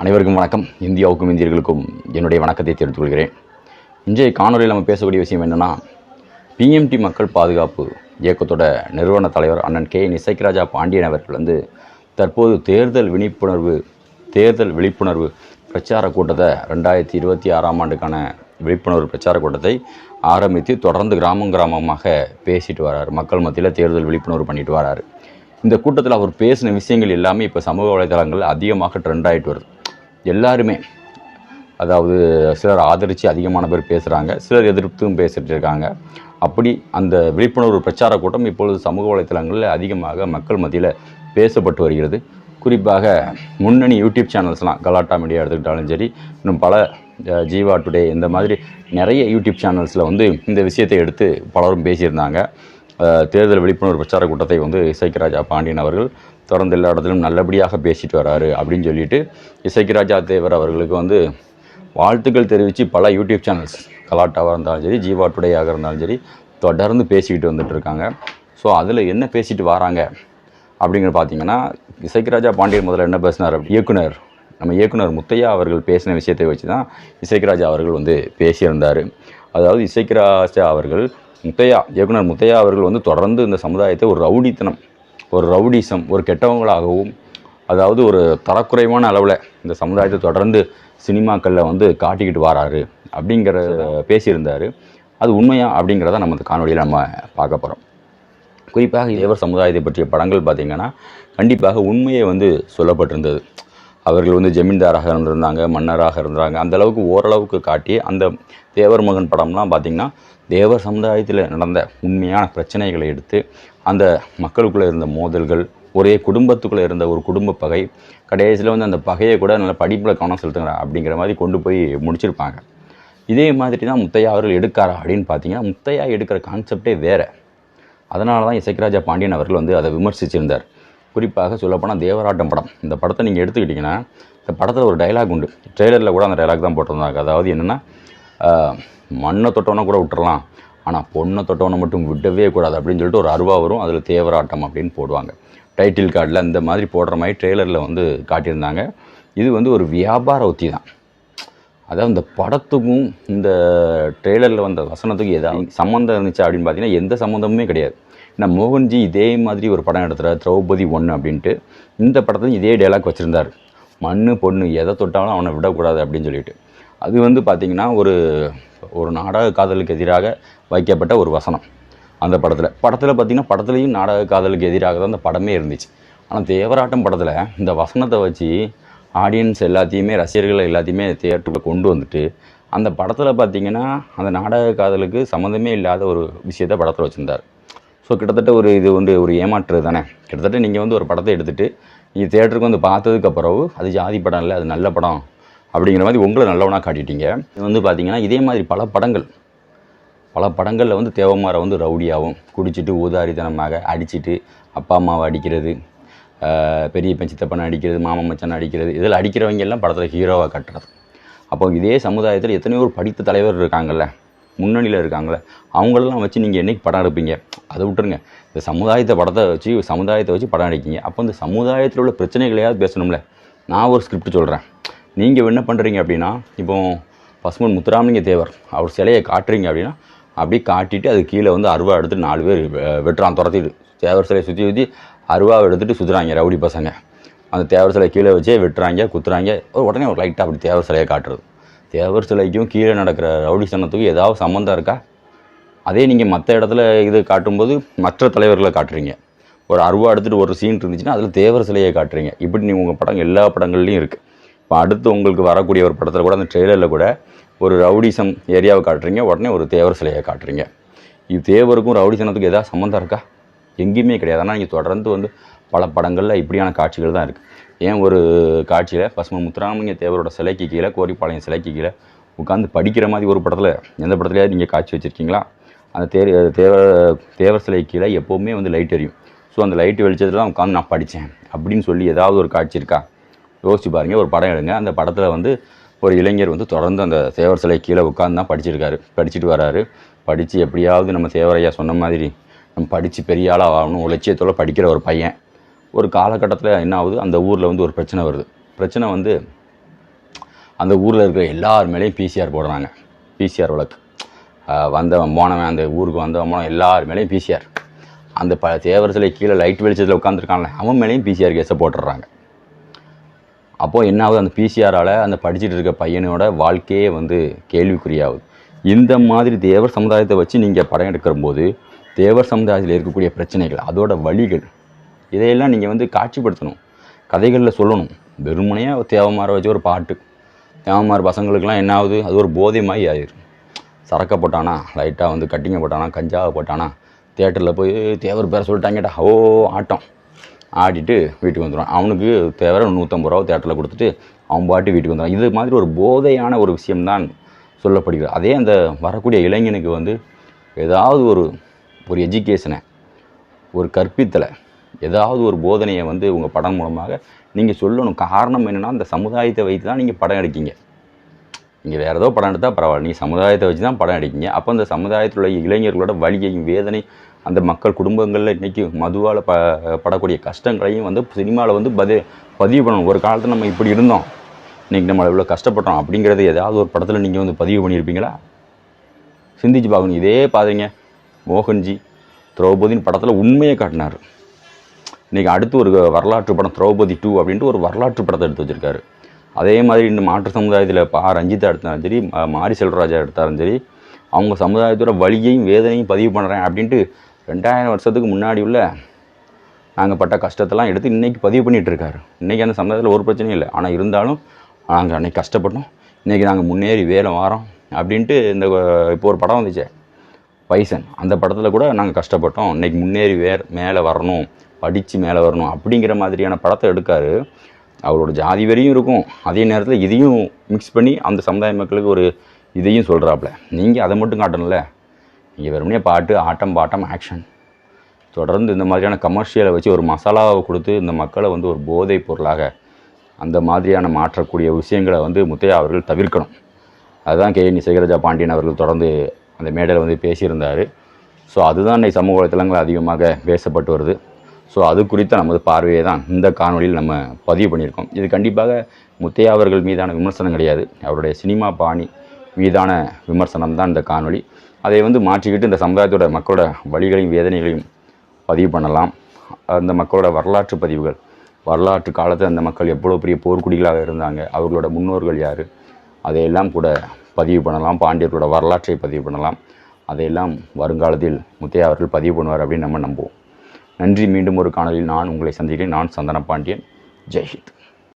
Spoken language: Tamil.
அனைவருக்கும் வணக்கம். இந்தியாவுக்கும் இந்தியர்களுக்கும் என்னுடைய வணக்கத்தை தெரிவித்துக் கொள்கிறேன். இன்றைய காணொலியில் நம்ம பேசக்கூடிய விஷயம் என்னென்னா பிஎம்டி மக்கள் பாதுகாப்பு இயக்கத்தோட நிறுவன தலைவர் அண்ணன் கே நிசைக்கராஜா பாண்டியன் அவர்கள் வந்து தற்போது தேர்தல் விழிப்புணர்வு தேர்தல் விழிப்புணர்வு பிரச்சார கூட்டத்தை ரெண்டாயிரத்தி இருபத்தி ஆறாம் ஆண்டுக்கான விழிப்புணர்வு பிரச்சார கூட்டத்தை ஆரம்பித்து தொடர்ந்து கிராமம் கிராமமாக பேசிட்டு வராரு. மக்கள் மத்தியில் தேர்தல் விழிப்புணர்வு பண்ணிட்டு வராரு. இந்த கூட்டத்தில் அவர் பேசின விஷயங்கள் எல்லாமே இப்போ சமூக வலைதளங்கள் அதிகமாக ட்ரெண்ட் ஆகிட்டு வருது. எல்லாருமே அதாவது சிலர் ஆதரித்து அதிகமான பேர் பேசுகிறாங்க சிலர் எதிர்த்தும் பேசிகிட்டு இருக்காங்க. அப்படி அந்த விழிப்புணர்வு பிரச்சார கூட்டம் இப்பொழுது சமூக வலைத்தளங்களில் அதிகமாக மக்கள் மத்தியில் பேசப்பட்டு வருகிறது. குறிப்பாக முன்னணி யூடியூப் சேனல்ஸ்லாம் கலாட்டா மீடியா எடுத்துக்கிட்டாலும் சரி இன்னும் பல ஜீவா டுடே இந்த மாதிரி நிறைய யூடியூப் சேனல்ஸில் வந்து இந்த விஷயத்தை எடுத்து பலரும் பேசியிருந்தாங்க. தேர்தல் விழிப்புணர்வு பிரச்சார கூட்டத்தை வந்து இசைக்கராஜா பாண்டியன் அவர்கள் தொடர்ந்து எல்லா இடத்துலையும் நல்லபடியாக பேசிட்டு வராரு அப்படின்னு சொல்லிட்டு இசைக்கிராஜா தேவர் அவர்களுக்கு வந்து வாழ்த்துக்கள் தெரிவித்து பல யூடியூப் சேனல்ஸ் கலாட்டாவாக இருந்தாலும் சரி ஜீவா டுடேயாக இருந்தாலும் சரி தொடர்ந்து பேசிக்கிட்டு வந்துட்டுருக்காங்க ஸோ அதில் என்ன பேசிட்டு வராங்க அப்படிங்கிற பார்த்தீங்கன்னா இசைக்கிராஜா பாண்டியன் முதல்ல என்ன பேசினார் அப்படி இயக்குனர் நம்ம இயக்குனர் முத்தையா அவர்கள் பேசின விஷயத்தை வச்சு தான் இசைக்கிராஜா அவர்கள் வந்து பேசியிருந்தார். அதாவது இசைக்கிராஜா அவர்கள் முத்தையா இயக்குனர் முத்தையா அவர்கள் வந்து தொடர்ந்து இந்த சமுதாயத்தை ஒரு ரவுடித்தனம் ஒரு ரவுடிசம் ஒரு கெட்டவங்களாகவும் அதாவது ஒரு தரக்குறைவான அளவில் இந்த சமுதாயத்தை தொடர்ந்து சினிமாக்களில் வந்து காட்டிக்கிட்டு வராரு அப்படிங்கிற பேசியிருந்தார். அது உண்மையா அப்படிங்கிறத நம்ம இந்த காணொலியில் நம்ம பார்க்க போகிறோம் குறிப்பாக தேவர் சமுதாயத்தை பற்றிய படங்கள் பார்த்திங்கன்னா கண்டிப்பாக உண்மையை வந்து சொல்லப்பட்டிருந்தது. அவர்கள் வந்து ஜமீன்தாராக இருந்திருந்தாங்க மன்னராக இருந்தாங்க. அந்த அளவுக்கு ஓரளவுக்கு காட்டி அந்த தேவர் மகன் படம்லாம் பார்த்திங்கன்னா தேவர் சமுதாயத்தில் நடந்த உண்மையான பிரச்சனைகளை எடுத்து அந்த மக்களுக்குள்ளே இருந்த மோதல்கள் ஒரே குடும்பத்துக்குள்ளே இருந்த ஒரு குடும்ப பகை கடைசியில் வந்து அந்த பகையை கூட நல்ல படிப்பில் கவனம் செலுத்துங்க அப்படிங்கிற மாதிரி கொண்டு போய் முடிச்சிருப்பாங்க. இதே மாதிரி தான் முத்தையா அவர்கள் எடுக்காரா அப்படின்னு பார்த்தீங்கன்னா முத்தையா எடுக்கிற கான்செப்டே வேறு. அதனால தான் இசைக்கராஜா பாண்டியன் அவர்கள் வந்து அதை விமர்சிச்சிருந்தார். குறிப்பாக சொல்லப்போனால் தேவராட்டம் படம். இந்த படத்தை நீங்கள் எடுத்துக்கிட்டிங்கன்னா இந்த படத்தில் ஒரு டைலாக் உண்டு. ட்ரெய்லரில் கூட அந்த டைலாக் தான் போட்டிருந்தாங்க. அதாவது என்னென்னா மண்ணை தொட்டவனை கூட விட்டுறலாம். ஆனால் பொண்ணை தொட்டவனை மட்டும் விடவே கூடாது அப்படின்னு சொல்லிட்டு ஒரு அருவா வரும். அதில் தேவராட்டம் அப்படின்னு போடுவாங்க. டைட்டில் கார்டில் இந்த மாதிரி போடுற மாதிரி ட்ரெய்லரில் வந்து காட்டியிருந்தாங்க. இது வந்து ஒரு வியாபார உத்தி தான். அதாவது இந்த படத்துக்கும் இந்த ட்ரெய்லரில் வந்த வசனத்துக்கும் ஏதாவது சம்மந்தம் இருந்துச்சு அப்படின்னு பார்த்தீங்கன்னா எந்த சம்மந்தமுமே கிடையாது. ஏன்னா மோகன்ஜி இதே மாதிரி ஒரு படம் எடுத்துகிறார் திரௌபதி ஒன்று அப்படின்ட்டு. இந்த படத்துலையும் இதே டைலாக் வச்சுருந்தார். மண் பொண்ணு எதை தொட்டாலும் அவனை விடக்கூடாது அப்படின்னு சொல்லிட்டு. அது வந்து பார்த்திங்கன்னா ஒரு ஒரு நாடக காதலுக்கு எதிராக வைக்கப்பட்ட ஒரு வசனம் அந்த படத்தில். படத்தில் பார்த்திங்கன்னா படத்துலேயும் நாடக காதலுக்கு எதிராக தான் அந்த படமே இருந்துச்சு. ஆனால் தேவராட்டம் படத்தில் இந்த வசனத்தை வச்சு ஆடியன்ஸ் எல்லாத்தையுமே ரசிகர்கள் எல்லாத்தையுமே தியேட்டருக்குள்ளே கொண்டு வந்துட்டு அந்த படத்தில் பார்த்திங்கன்னா அந்த நாடக காதலுக்கு சம்மந்தமே இல்லாத ஒரு விஷயத்தை படத்தில் வச்சுருந்தார். ஸோ கிட்டத்தட்ட ஒரு இது வந்து ஒரு ஏமாற்று தானே? கிட்டத்தட்ட நீங்கள் வந்து ஒரு படத்தை எடுத்துகிட்டு நீங்கள் தேட்டருக்கு வந்து பார்த்ததுக்கு பிறகு அது ஜாதி படம் இல்லை அது நல்ல படம் அப்படிங்கிற மாதிரி உங்களை நல்லவனாக காட்டிட்டீங்க. இது வந்து பார்த்தீங்கன்னா இதே மாதிரி பல படங்கள் பல படங்களில் வந்து தேவமாரை வந்து ரவுடியாகவும் குடிச்சிட்டு ஊதாரித்தனமாக அடிச்சிட்டு அப்பா அம்மாவை அடிக்கிறது பெரிய பன் சித்தப்பனை அடிக்கிறது மாமா மச்சனை அடிக்கிறது இதில் அடிக்கிறவங்க எல்லாம் படத்தில் ஹீரோவாக கட்டுறது. அப்போ இதே சமுதாயத்தில் எத்தனையோ ஒரு படித்த தலைவர் இருக்காங்கல்ல முன்னணியில் இருக்காங்கள்ல அவங்களெல்லாம் வச்சு நீங்கள் என்னைக்கு படம் எடுப்பீங்க? அதை விட்டுருங்க. இந்த சமுதாயத்தை படத்தை வச்சு சமுதாயத்தை வச்சு படம் அடிக்கிங்க அப்போ இந்த சமுதாயத்தில் உள்ள பிரச்சனைகளையாவது பேசணும்ல. நான் ஒரு ஸ்கிரிப்ட் சொல்கிறேன் நீங்கள் என்ன பண்ணுறீங்க அப்படின்னா இப்போ பசுமன் முத்துராமலிங்க தேவர் அவர் சிலையை காட்டுறீங்க அப்படின்னா அப்படியே காட்டிட்டு அது கீழே வந்து அருவா எடுத்துட்டு நாலு பேர் வெட்டுறான் துரத்திட்டு. தேவர் சிலையை சுற்றி சுற்றி அருவாவை எடுத்துகிட்டு சுற்றுறாங்க ரவுடி பசங்க. அந்த தேவர் சிலை கீழே வச்சே வெட்டுறாங்க குத்துறாங்க. ஒரு உடனே ஒரு லைட்டாக அப்படி தேவர் சிலையை காட்டுறது. தேவர் சிலைக்கும் கீழே நடக்கிற ரவுடி சனத்துக்கும் ஏதாவது சம்மந்தம் இருக்கா? அதே நீங்கள் மற்ற இடத்துல இது காட்டும்போது மற்ற தலைவர்களை காட்டுறீங்க. ஒரு அருவா எடுத்துகிட்டு ஒரு சீன் இருந்துச்சுன்னா அதில் தேவர் சிலையை காட்டுறீங்க. இப்படி நீங்கள் உங்கள் படம் எல்லா படங்கள்லையும் இருக்குது இப்போ அடுத்து உங்களுக்கு வரக்கூடிய ஒரு படத்தில் கூட அந்த ட்ரெய்லரில் கூட ஒரு ரவுடிசம் ஏரியாவை காட்டுறீங்க. உடனே ஒரு தேவர் சிலையை காட்டுறீங்க. இது தேவருக்கும் ரவுடிசனத்துக்கும் ஏதாவது சம்மந்தம் இருக்கா? எங்கேயுமே கிடையாது. ஆனால் நீங்கள் தொடர்ந்து வந்து பல படங்களில் இப்படியான காட்சிகள் தான் இருக்குது ஏன் ஒரு காட்சியில் பசும முத்துராமலிங்க தேவரோட சிலைக்கு கீழே கோரிப்பாளையம் சிலைக்கு கீழே உட்காந்து படிக்கிற மாதிரி ஒரு படத்தில் எந்த படத்துலையாவது நீங்கள் காட்சி வச்சுருக்கீங்களா? அந்த தேர் தேவ தேவர் சிலை கீழே எப்போவுமே வந்து லைட் எரியும். ஸோ அந்த லைட் வெளிச்சத்தில் தான் உட்காந்து நான் படித்தேன் அப்படின்னு சொல்லி ஏதாவது ஒரு காட்சி இருக்கா? யோசிச்சு பாருங்கள் ஒரு படம் எடுங்க. அந்த படத்தில் வந்து ஒரு இளைஞர் வந்து தொடர்ந்து அந்த தேவர் சிலை கீழே உட்காந்து தான் படிச்சிருக்காரு. படிச்சுட்டு வராரு. படித்து எப்படியாவது நம்ம தேவரையா சொன்ன மாதிரி நம்ம படித்து பெரிய ஆளாக ஆகணும். ஒரு படிக்கிற ஒரு பையன். ஒரு காலகட்டத்தில் என்ன ஆகுது? அந்த ஊரில் வந்து ஒரு பிரச்சனை வருது. பிரச்சனை வந்து அந்த ஊரில் இருக்கிற எல்லார் மேலேயும் பிசிஆர் போடுறாங்க. பிசிஆர் வழக்கு. வந்தவன் போனவன் அந்த ஊருக்கு வந்தவன் போனவன் எல்லார் மேலேயும் பிசிஆர். அந்த ப தேவர் சிலை கீழே லைட் வெளிச்சத்தில் உட்காந்துருக்கான்ல அவன் மேலேயும் பிசிஆர் கேஸை போட்டுடுறாங்க. அப்போது என்ன ஆகுது? அந்த பிசிஆரால் அந்த படிச்சுட்டு இருக்க பையனோட வாழ்க்கையே வந்து கேள்விக்குறியாகுது. இந்த மாதிரி தேவர் சமுதாயத்தை வச்சு நீங்கள் படம் எடுக்கிறபோது தேவர் சமுதாயத்தில் இருக்கக்கூடிய பிரச்சனைகள் அதோட வழிகள் இதையெல்லாம் நீங்கள் வந்து காட்சிப்படுத்தணும். கதைகளில் சொல்லணும். வெறுமனையாக தேவமாரை வச்சு ஒரு பாட்டு. தேவமார் பசங்களுக்கெல்லாம் என்ன ஆகுது? அது ஒரு போதை மாதிரி ஆயிடும் சரக்கை போட்டானா லைட்டாக வந்து கட்டிங்க போட்டானா கஞ்சாவை போட்டானா தேட்டரில் போய் தேவர் பேரை சொல்லிட்டாங்கடா. ஓ ஆட்டம். ஆடிட்டு வீட்டுக்கு வந்துடுவான் அவனுக்கு தேவர நூற்றம்பது ரூபா தேட்டரில் கொடுத்துட்டு அவன் பாட்டு வீட்டுக்கு வந்துடுவான் இது மாதிரி ஒரு போதையான ஒரு விஷயம்தான் சொல்லப்படுகிறது. அதே அந்த வரக்கூடிய இளைஞனுக்கு வந்து ஏதாவது ஒரு ஒரு எஜுகேஷனை ஒரு கற்பித்தலை ஏதாவது ஒரு போதனையை வந்து உங்கள் படம் மூலமாக நீங்கள் சொல்லணும். காரணம் என்னென்னா அந்த சமுதாயத்தை வைத்து தான் நீங்கள் படம் எடுக்கீங்க. நீங்கள் வேறு ஏதோ படம் எடுத்தால் பரவாயில்ல. நீங்கள் சமுதாயத்தை வச்சு தான் படம் எடுக்கீங்க. அப்போ அந்த சமுதாயத்தில் உள்ள இளைஞர்களோட வழியையும் வேதனை அந்த மக்கள் குடும்பங்களில் இன்றைக்கி மதுவால் ப படக்கூடிய கஷ்டங்களையும் வந்து சினிமாவில் வந்து பதி பதிவு பண்ணணும். ஒரு காலத்தில் நம்ம இப்படி இருந்தோம். இன்றைக்கி நம்ம இவ்வளோ கஷ்டப்பட்டோம் அப்படிங்கிறது ஏதாவது ஒரு படத்தில் நீங்கள் வந்து பதிவு பண்ணியிருப்பீங்களா சிந்திச்சு பார்க்கணும். இதே பாருங்க. மோகன்ஜி திரௌபதின்னு படத்தில் உண்மையை காட்டினார். இன்றைக்கி அடுத்து ஒரு வரலாற்று படம் திரௌபதி டூ அப்படின்ட்டு ஒரு வரலாற்று படத்தை எடுத்து வச்சுருக்காரு. அதே மாதிரி இந்த மாற்று சமுதாயத்தில் பா ரஞ்சிதா எடுத்தாலும் சரி மாரி செல்வராஜா எடுத்தாலும் சரி அவங்க சமுதாயத்தோட வழியையும் வேதனையும் பதிவு பண்ணுறேன் அப்படின்ட்டு ரெண்டாயிரம் வருஷத்துக்கு முன்னாடி உள்ள நாங்கள் பட்ட கஷ்டத்தெல்லாம் எடுத்து இன்றைக்கி பதிவு பண்ணிகிட்டு இருக்காரு. இன்றைக்கி அந்த சமுதாயத்தில் ஒரு பிரச்சனையும் இல்லை. ஆனால் இருந்தாலும் நாங்கள் அன்றைக்கி கஷ்டப்பட்டோம். இன்றைக்கி நாங்கள் முன்னேறி வேலை வாரோம் அப்படின்ட்டு இந்த இப்போ ஒரு படம் வந்துச்சு. பைசன். அந்த படத்தில் கூட நாங்கள் கஷ்டப்பட்டோம். இன்றைக்கி முன்னேறி வேர் மேலே வரணும் படித்து மேலே வரணும் அப்படிங்கிற மாதிரியான படத்தை எடுக்காரு. அவரோட ஜாதி வரையும் இருக்கும். அதே நேரத்தில் இதையும் மிக்ஸ் பண்ணி அந்த சமுதாய மக்களுக்கு ஒரு இதையும் சொல்கிறாப்புல நீங்கள் அதை மட்டும் காட்டணும்ல. நீங்கள் வெறுமனே பாட்டு ஆட்டம் பாட்டம் ஆக்ஷன் தொடர்ந்து இந்த மாதிரியான கமர்ஷியலை வச்சு ஒரு மசாலாவை கொடுத்து இந்த மக்களை வந்து ஒரு போதைப் பொருளாக அந்த மாதிரியான மாற்றக்கூடிய விஷயங்களை வந்து முத்தையா அவர்கள் தவிர்க்கணும். அதுதான் கே. என். சேகரஜா பாண்டியன் அவர்கள் தொடர்ந்து அந்த மேடையில் வந்து பேசியிருந்தார். ஸோ அதுதான் இன்னைக்கு சமூக வலைத்தளங்கள் அதிகமாக பேசப்பட்டு வருது. ஸோ அது குறித்த நமது பார்வையை தான் இந்த காணொலியில் நம்ம பதிவு பண்ணியிருக்கோம். இது கண்டிப்பாக முத்தையா அவர்கள் மீதான விமர்சனம் கிடையாது. அவருடைய சினிமா பாணி மீதான விமர்சனம் தான் இந்த காணொலி அதை வந்து மாற்றிக்கிட்டு இந்த சமுதாயத்தோட மக்களோட வழிகளையும் வேதனைகளையும் பதிவு பண்ணலாம். அந்த மக்களோட வரலாற்று பதிவுகள் வரலாற்று காலத்தில் அந்த மக்கள் எவ்வளோ பெரிய போர்க்குடிகளாக இருந்தாங்க அவர்களோட முன்னோர்கள் யார் அதையெல்லாம் கூட பதிவு பண்ணலாம். பாண்டியர்களோட வரலாற்றை பதிவு பண்ணலாம். அதையெல்லாம் வருங்காலத்தில் முத்தையா அவர்கள் பதிவு பண்ணுவார் அப்படின்னு நம்ம நம்புவோம். நன்றி. மீண்டும் ஒரு காணொலியில் நான் உங்களை சந்திக்கிறேன். நான் சந்தன பாண்டியன் ஜெய்ஹித்